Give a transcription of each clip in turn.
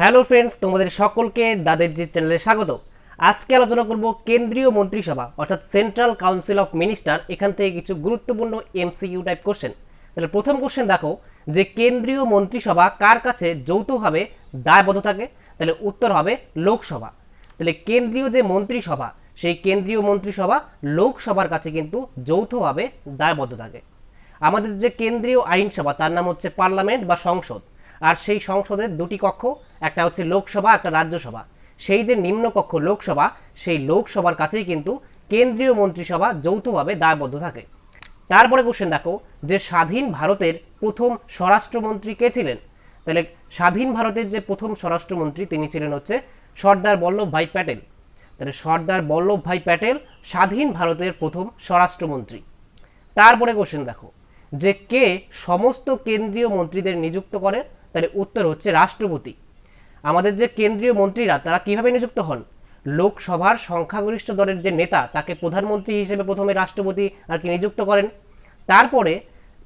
Hello friends, তোমাদের সকলকে দাদের জি চ্যানেলে স্বাগত। আজকে আলোচনা করব কেন্দ্রীয় মন্ত্রিসভা, অর্থাৎ সেন্ট্রাল কাউন্সিল অফ মিনিস্টার, এখান থেকে কিছু গুরুত্বপূর্ণ এমসিইউ টাইপ কোশ্চেন। তাহলে প্রথম কোশ্চেন দেখো, যে কেন্দ্রীয় মন্ত্রিসভা কার কাছে যৌথভাবে দায়বদ্ধ থাকে? তাহলে উত্তর হবে লোকসভা। তাহলে কেন্দ্রীয় যে মন্ত্রিসভা, সেই কেন্দ্রীয় মন্ত্রিসভা লোকসভার কাছে কিন্তু যৌথভাবে দায়বদ্ধ থাকে। আমাদের যে কেন্দ্রীয় আইনসভা, তার নাম হচ্ছে পার্লামেন্ট বা সংসদ। আর সেই সংসদের দুটি কক্ষ একটা হচ্ছে লোকসভা, একটা রাজ্যসভা। সেই যে নিম্নকক্ষ লোকসভা, সেই লোকসভার কাছেই কিন্তু কেন্দ্রীয় মন্ত্রিসভা যৌথভাবে দায়বদ্ধ থাকে। তারপরে কোশ্চেন দেখো, যে স্বাধীন ভারতের প্রথম স্বরাষ্ট্রমন্ত্রী কে ছিলেন? তাহলে স্বাধীন ভারতের যে প্রথম স্বরাষ্ট্রমন্ত্রী, তিনি ছিলেন হচ্ছে সর্দার বল্লভভাই প্যাটেল। তাহলে সর্দার বল্লভভাই প্যাটেল স্বাধীন ভারতের প্রথম স্বরাষ্ট্রমন্ত্রী। তারপরে কোশ্চেন দেখো, যে কে সমস্ত কেন্দ্রীয় মন্ত্রীদের নিযুক্ত করে? তাহলে উত্তর হচ্ছে রাষ্ট্রপতি। আমাদের যে কেন্দ্রীয় মন্ত্রীরা, তারা কীভাবে নিযুক্ত হন? লোকসভার সংখ্যাগরিষ্ঠ দলের যে নেতা, তাকে প্রধানমন্ত্রী হিসেবে প্রথমে রাষ্ট্রপতি আর কি নিযুক্ত করেন। তারপরে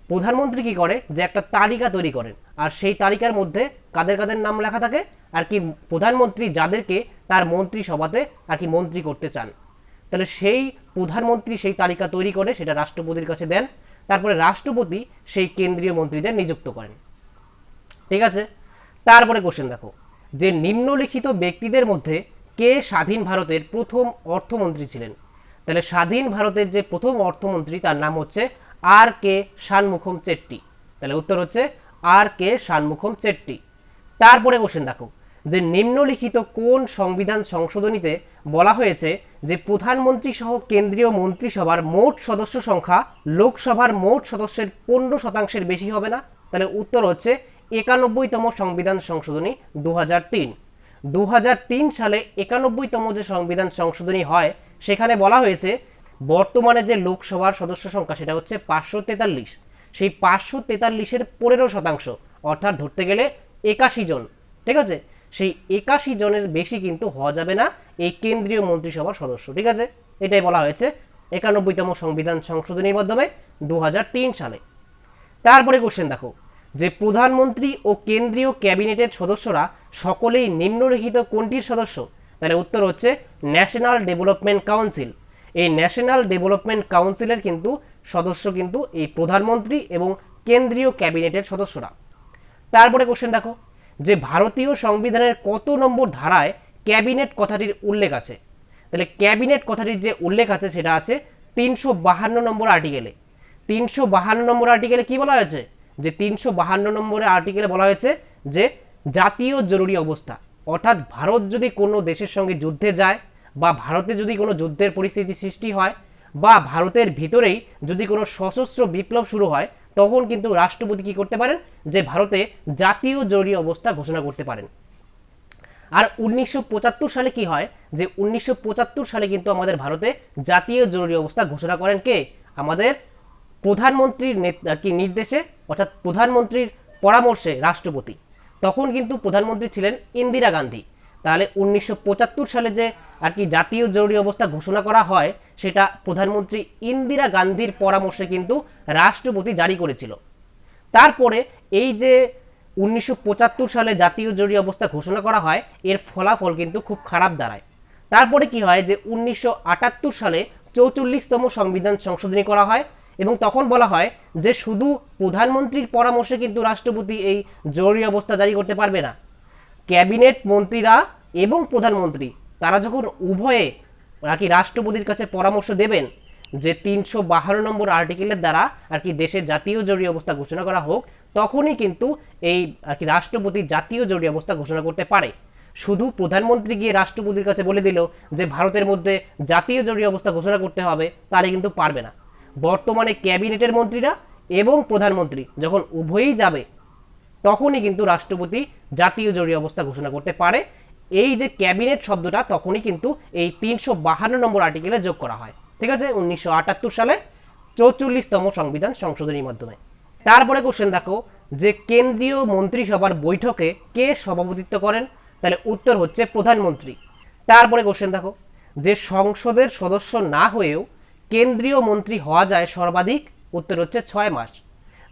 প্রধানমন্ত্রী কি করে? যে একটা তালিকা তৈরি করেন। আর সেই তালিকার মধ্যে কাদের কাদের নাম লেখা থাকে? আর কি প্রধানমন্ত্রী যাদেরকে তার মন্ত্রিসভাতে আর কি মন্ত্রী করতে চান। তাহলে সেই প্রধানমন্ত্রী সেই তালিকা তৈরি করে সেটা রাষ্ট্রপতির কাছে দেন। তারপরে রাষ্ট্রপতি সেই কেন্দ্রীয় মন্ত্রীদের নিযুক্ত করেন। ঠিক আছে? তারপরে কোশ্চেন দেখো। যে নিম্নলিখিত ব্যক্তিদের মধ্যে কে স্বাধীন ভারতের প্রথম অর্থমন্ত্রী ছিলেন? তাহলে স্বাধীন ভারতের যে প্রথম অর্থমন্ত্রী, তার নাম হচ্ছে আর কে শানমুখম চেট্টি। তাহলে উত্তর হচ্ছে আর কে শানমুখম চেট্টি। তারপরে কোশ্চেন দেখো, যে নিম্নলিখিত কোন সংবিধান সংশোধনীতে বলা হয়েছে যে প্রধানমন্ত্রী সহ কেন্দ্রীয় মন্ত্রিসভার মোট সদস্য সংখ্যা লোকসভার মোট সদস্যের পনেরো শতাংশের বেশি হবে না? তাহলে উত্তর হচ্ছে একানব্বইতম সংবিধান সংশোধনী দু হাজার তিন দু সালে একানব্বইতম যে সংবিধান সংশোধনী হয়, সেখানে বলা হয়েছে, বর্তমানে যে লোকসভার সদস্য সংখ্যা, সেটা হচ্ছে পাঁচশো তেতাল্লিশ। সেই পাঁচশো তেতাল্লিশের পনেরো শতাংশ, অর্থাৎ ধরতে গেলে একাশি জন, ঠিক আছে? সেই একাশি জনের বেশি কিন্তু হওয়া যাবে না এই কেন্দ্রীয় মন্ত্রিসভার সদস্য, ঠিক আছে? এটাই বলা হয়েছে একানব্বইতম সংবিধান সংশোধনীর মাধ্যমে দু হাজার তিন সালে। তারপরে কোশ্চেন দেখো। যে প্রধানমন্ত্রী ও কেন্দ্রীয় ক্যাবিনেটের সদস্যরা সকলেই নিম্নলিখিত কোনটির সদস্য? তাহলে উত্তর হচ্ছে ন্যাশনাল ডেভেলপমেন্ট কাউন্সিল। এই ন্যাশনাল ডেভেলপমেন্ট কাউন্সিলের কিন্তু সদস্য কিন্তু এই প্রধানমন্ত্রী এবং কেন্দ্রীয় ক্যাবিনেটের সদস্যরা। তারপরে কোশ্চেন দেখো, যে ভারতীয় সংবিধানের কত নম্বর ধারায় ক্যাবিনেট কথাটির উল্লেখ আছে? তাহলে ক্যাবিনেট কথাটির যে উল্লেখ আছে সেটা আছে তিনশো বাহান্ন নম্বর আর্টিকেলে। তিনশো বাহান্ন নম্বর আর্টিকেলে কি বলা হয়েছে? যে তিনশো বাহান্ন নম্বরে আর্টিকেলে বলা হয়েছে যে জাতীয় জরুরি অবস্থা, অর্থাৎ ভারত যদি কোনো দেশের সঙ্গে যুদ্ধে যায় বা ভারতে যদি কোনো যুদ্ধের পরিস্থিতি সৃষ্টি হয় বা ভারতের ভিতরেই যদি কোনো সশস্ত্র বিপ্লব শুরু হয়, তখন কিন্তু রাষ্ট্রপতি কি করতে পারেন? যে ভারতে জাতীয় জরুরি অবস্থা ঘোষণা করতে পারেন। আর উনিশশো পঁচাত্তর সালে কি হয়? যে উনিশশো পঁচাত্তর সালে কিন্তু আমাদের ভারতে জাতীয় জরুরি অবস্থা ঘোষণা করেন কে? আমাদের প্রধানমন্ত্রীর কি নির্দেশে, অর্থাৎ প্রধানমন্ত্রীর পরামর্শে রাষ্ট্রপতি, তখন কিন্তু প্রধানমন্ত্রী ছিলেন ইন্দিরা গান্ধী। তাহলে উনিশশো পঁচাত্তর সালে যে আর কি জাতীয় জরুরি অবস্থা ঘোষণা করা হয়, সেটা প্রধানমন্ত্রী ইন্দিরা গান্ধীর পরামর্শে কিন্তু রাষ্ট্রপতি জারি করেছিল। তারপরে এই যে উনিশশো পঁচাত্তর সালে জাতীয় জরুরি অবস্থা ঘোষণা করা হয়, এর ফলাফল কিন্তু খুব খারাপ দাঁড়ায়। তারপরে কি হয় যে উনিশশো আটাত্তর সালে চৌচল্লিশতম সংবিধান সংশোধনী করা হয় এবং তখন বলা হয় যে শুধু প্রধানমন্ত্রীর পরামর্শে কিন্তু রাষ্ট্রপতি এই জরুরি অবস্থা জারি করতে পারবে না। ক্যাবিনেট মন্ত্রীরা এবং প্রধানমন্ত্রী, তারা যখন উভয়ে আর কি রাষ্ট্রপতির কাছে পরামর্শ দেবেন যে তিনশো বাহান্ন নম্বর আর্টিকেলের দ্বারা আর কি দেশের জাতীয় জরুরি অবস্থা ঘোষণা করা হোক, তখনই কিন্তু এই আর কি রাষ্ট্রপতি জাতীয় জরুরি অবস্থা ঘোষণা করতে পারে। শুধু প্রধানমন্ত্রী গিয়ে রাষ্ট্রপতির কাছে বলে দিল যে ভারতের মধ্যে জাতীয় জরুরি অবস্থা ঘোষণা করতে হবে, তাহলে কিন্তু পারবে না। বর্তমানে ক্যাবিনেটের মন্ত্রীরা এবং প্রধানমন্ত্রী যখন উভয়ই যাবে, তখনই কিন্তু রাষ্ট্রপতি জাতীয় জরুরি অবস্থা ঘোষণা করতে পারে। এই যে ক্যাবিনেট শব্দটা, তখনই কিন্তু এই তিনশো বাহান্ন নম্বর আর্টিকেলে যোগ করা হয়। ঠিক আছে? উনিশশো আটাত্তর সালে চৌচল্লিশতম সংবিধান সংশোধনীর মাধ্যমে। তারপরে কোশ্চেন দেখো, যে কেন্দ্রীয় মন্ত্রিসভার বৈঠকে কে সভাপতিত্ব করেন? তাহলে উত্তর হচ্ছে প্রধানমন্ত্রী। তারপরে কোশ্চেন দেখো, যে সংসদের সদস্য না হয়েও কেন্দ্রীয় মন্ত্রী হওয়া যায় সর্বাধিক, উত্তর হচ্ছে ছয় মাস।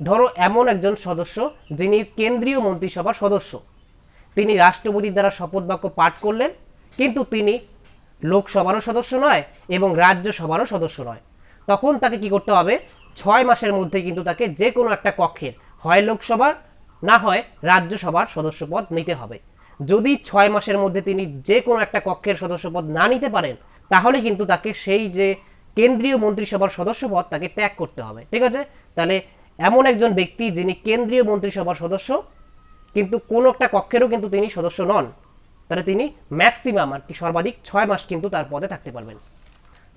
ধরো এমন একজন সদস্য যিনি কেন্দ্রীয় মন্ত্রিসভার সদস্য। তিনি রাষ্ট্রপতির দ্বারা শপথ বাক্য পাঠ করলেন, কিন্তু তিনি লোকসভারও সদস্য নয় এবং রাজ্যসভারও সদস্য নয়। তখন তাকে কি করতে হবে? ছয় মাসের মধ্যে কিন্তু তাকে যে কোনো একটা কক্ষের, হয় লোকসভার, না হয় রাজ্যসভার সদস্যপদ নিতে হবে। যদি ছয় মাসের মধ্যে তিনি যে কোনো একটা কক্ষের সদস্যপদ না নিতে পারেন, তাহলে কিন্তু তাকে সেই যে কেন্দ্রীয় মন্ত্রিসভার সদস্য পদ তাকে ত্যাগ করতে হবে, ঠিক আছে? তাহলে এমন একজন ব্যক্তি যিনি কেন্দ্রীয় মন্ত্রিসভার সদস্য, কিন্তু কোনো একটা কক্ষেরও কিন্তু তিনি সদস্য নন, তাহলে তিনি ম্যাক্সিমাম আর কি সর্বাধিক ছয় মাস কিন্তু তার পদে থাকতে পারবেন।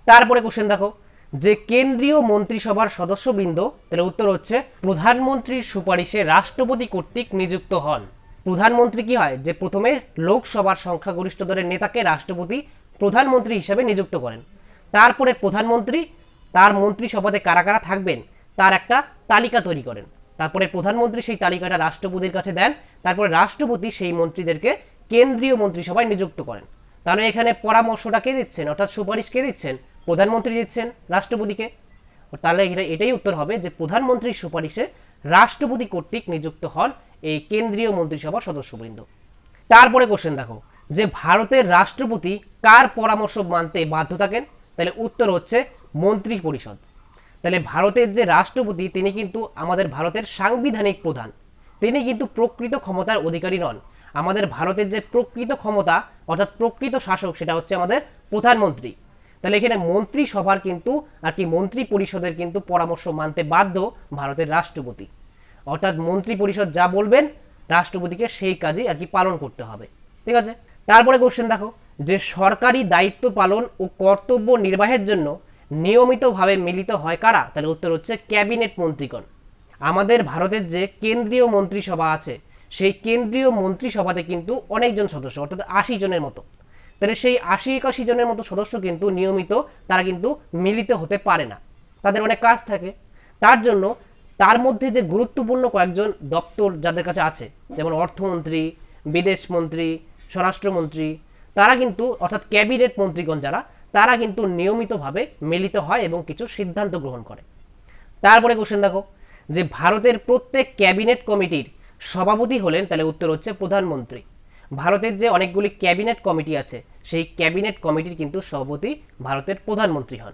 তারপরে কোশ্চেন দেখো, যে কেন্দ্রীয় মন্ত্রিসভার সদস্যবৃন্দ, তাহলে উত্তর হচ্ছে প্রধানমন্ত্রীর সুপারিশে রাষ্ট্রপতি কর্তৃক নিযুক্ত হন। প্রধানমন্ত্রী কি হয়? যে প্রথমে লোকসভার সংখ্যাগরিষ্ঠ দলের নেতাকে রাষ্ট্রপতি প্রধানমন্ত্রী হিসেবে নিযুক্ত করেন। তারপরে প্রধানমন্ত্রী, তার মন্ত্রিসভাতে কারা কারা থাকবেন, তার একটা তালিকা তৈরি করেন। তারপরে প্রধানমন্ত্রী সেই তালিকাটা রাষ্ট্রপতির কাছে দেন, তারপরে রাষ্ট্রপতি সেই মন্ত্রীদেরকে কেন্দ্রীয় মন্ত্রিসভায় নিযুক্ত করেন। তাহলে এখানে পরামর্শটা কে দিচ্ছেন? অর্থাৎ সুপারিশ কে দিচ্ছেন? প্রধানমন্ত্রী দিচ্ছেন রাষ্ট্রপতিকে। তাহলে এটাই উত্তর হবে যে প্রধানমন্ত্রীর সুপারিশে রাষ্ট্রপতি কর্তৃক নিযুক্ত হন এই কেন্দ্রীয় মন্ত্রিসভার সদস্যবৃন্দ। তারপরে কোশ্চেন দেখো, যে ভারতের রাষ্ট্রপতি কার পরামর্শ মানতে বাধ্য থাকেন? তাহলে উত্তর হচ্ছে মন্ত্রী পরিষদ। তাহলে ভারতের যে রাষ্ট্রপতি, তিনি কিন্তু আমাদের ভারতের সাংবিধানিক প্রধান। তিনি কিন্তু প্রকৃত ক্ষমতার অধিকারী নন। আমাদের ভারতের যে প্রকৃত ক্ষমতা, অর্থাৎ প্রকৃত শাসক, সেটা হচ্ছে আমাদের প্রধানমন্ত্রী। তাহলে এখানে মন্ত্রিসভার কিন্তু আর কি মন্ত্রী পরিষদের কিন্তু পরামর্শ মানতে বাধ্য ভারতের রাষ্ট্রপতি। অর্থাৎ মন্ত্রী পরিষদ যা বলবেন, রাষ্ট্রপতিকে সেই কাজই আর কি পালন করতে হবে। ঠিক আছে? তারপরে কোশ্চেন দেখো। যে সরকারি দায়িত্ব পালন ও কর্তব্য নির্বাহের জন্য নিয়মিতভাবে মিলিত হয় কারা? তাহলে উত্তর হচ্ছে ক্যাবিনেট মন্ত্রীগণ। আমাদের ভারতের যে কেন্দ্রীয় মন্ত্রিসভা আছে, সেই কেন্দ্রীয় মন্ত্রিসভাতে কিন্তু অনেকজন সদস্য, অর্থাৎ আশি জনের মতো। তাহলে সেই আশি একাশি জনের মতো সদস্য কিন্তু নিয়মিত তারা কিন্তু মিলিত হতে পারে না। তাদের অনেক কাজ থাকে। তার জন্য তার মধ্যে যে গুরুত্বপূর্ণ কয়েকজন দপ্তর যাদের কাছে আছে, যেমন অর্থমন্ত্রী, বিদেশ মন্ত্রী, স্বরাষ্ট্রমন্ত্রী তারা কিন্তু, অর্থাৎ ক্যাবিনেট মন্ত্রীগণ যারা, তারা কিন্তু নিয়মিতভাবে মিলিত হয় এবং কিছু সিদ্ধান্ত গ্রহণ করে। তারপরে কোশ্চেন দেখো, যে ভারতের প্রত্যেক ক্যাবিনেট কমিটির সভাপতি হলেন, তাহলে উত্তর হচ্ছে প্রধানমন্ত্রী। ভারতের যে অনেকগুলি ক্যাবিনেট কমিটি আছে, সেই ক্যাবিনেট কমিটির কিন্তু সভাপতি ভারতের প্রধানমন্ত্রী হন।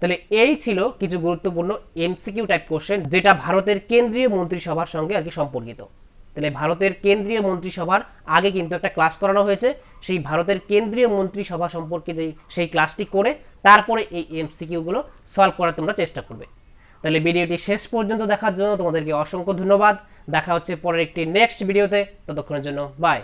তাহলে এই ছিল কিছু গুরুত্বপূর্ণ এমসিকিউ টাইপ কোশ্চেন যেটা ভারতের কেন্দ্রীয় মন্ত্রিসভার সঙ্গে আর কি সম্পর্কিত। তাহলে ভারতের কেন্দ্রীয় মন্ত্রিসভার আগে কিন্তু একটা ক্লাস করানো হয়েছে। সেই ভারতের কেন্দ্রীয় মন্ত্রিসভা সম্পর্কে যে সেই ক্লাসটি করে তারপরে এই এমসিকিউগুলো সলভ করার তোমরা চেষ্টা করবে। তাহলে ভিডিওটি শেষ পর্যন্ত দেখার জন্য তোমাদেরকে অসংখ্য ধন্যবাদ। দেখা হচ্ছে পরের একটি নেক্সট ভিডিওতে ততক্ষণের জন্য বাই